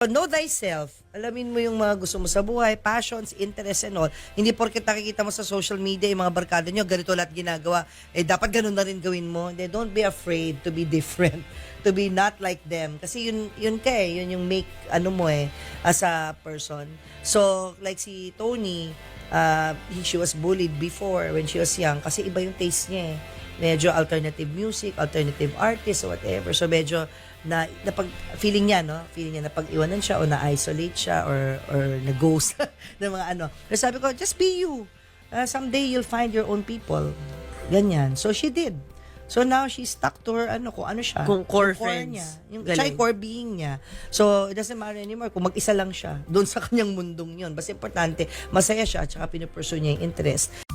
Know thyself. Alamin mo yung mga gusto mo sa buhay, passions, interests and all. Hindi porket nakikita mo sa social media yung mga barkada nyo, ganito lahat ginagawa. Eh, dapat ganun na rin gawin mo. They don't be afraid to be different. To be not like them. Kasi yun, yun ka eh. Yun yung make, ano mo eh, as a person. So, like si Tony, uh, he- she was bullied before when she was young kasi iba yung taste niya eh. Medyo alternative music, alternative artist, or whatever. So, medyo na napag feeling niya no? Feeling niya na pag-iwanan siya o na-isolate siya or or na-ghost ng mga ano. Pero sabi ko just be you. Uh, someday you'll find your own people. Ganyan. So she did. So now she's stuck to her ano kung ano siya. Kung core Yung friends. niya. Yung Galing. siya yung core being niya. So it doesn't matter anymore kung mag-isa lang siya doon sa kanyang mundong yun. Basta importante masaya siya at saka pinupursue niya yung interest